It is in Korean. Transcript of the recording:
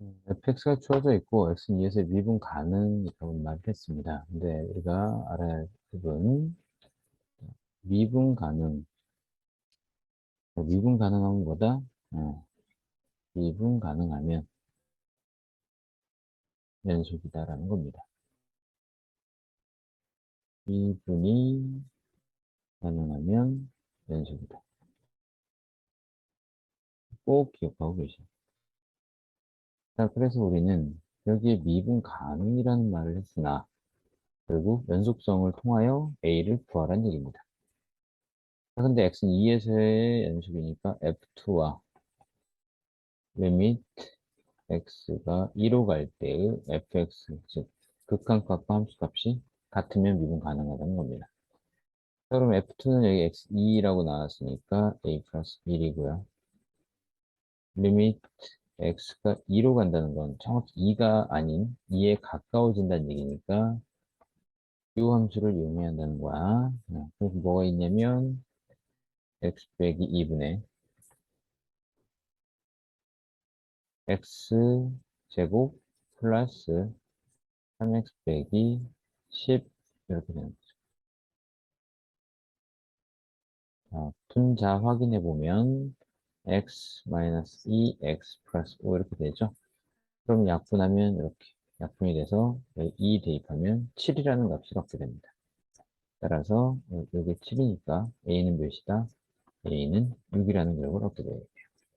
음, fx가 주어져 있고 x는 2에서 미분 가능이라고 말을 했습니다. 근데 우리가 알아야 할 부분 미분 가능 미분 가능한 거다 어, 미분 가능하면 연속이다라는 겁니다. 미분이 가능하면 연속이다. 꼭 기억하고 계세요. 자, 그래서 우리는 여기에 미분 가능이라는 말을 했으나 결국 연속성을 통하여 A를 구하라는 얘기입니다. 자, 근데 X는 2에서의 연속이니까 F2와 리밋 X가 2로 갈 때의 fx, 즉 극한값과 함수값이 같으면 미분 가능하다는 겁니다. 자, 그럼 F2는 여기 X2라고 나왔으니까 A 플러스 1이고요. 리밋 x가 2로 간다는 건 정확히 2가 아닌 2에 가까워진다는 얘기니까 이 함수를 이용해야 한다는 거야. 그래서 뭐가 있냐면 x 빼기 2분의 x 제곱 플러스 3x 빼기 10 이렇게 되는 거죠. 자, 분자 확인해 보면 x 마이너스 2x 플러스 5 이렇게 되죠. 그럼 약분하면 이렇게 약분이 돼서 2 대입하면 7이라는 값이 얻게 됩니다. 따라서 여기 7이니까 a는 몇이다? a는 6이라는 결과를 얻게 돼요.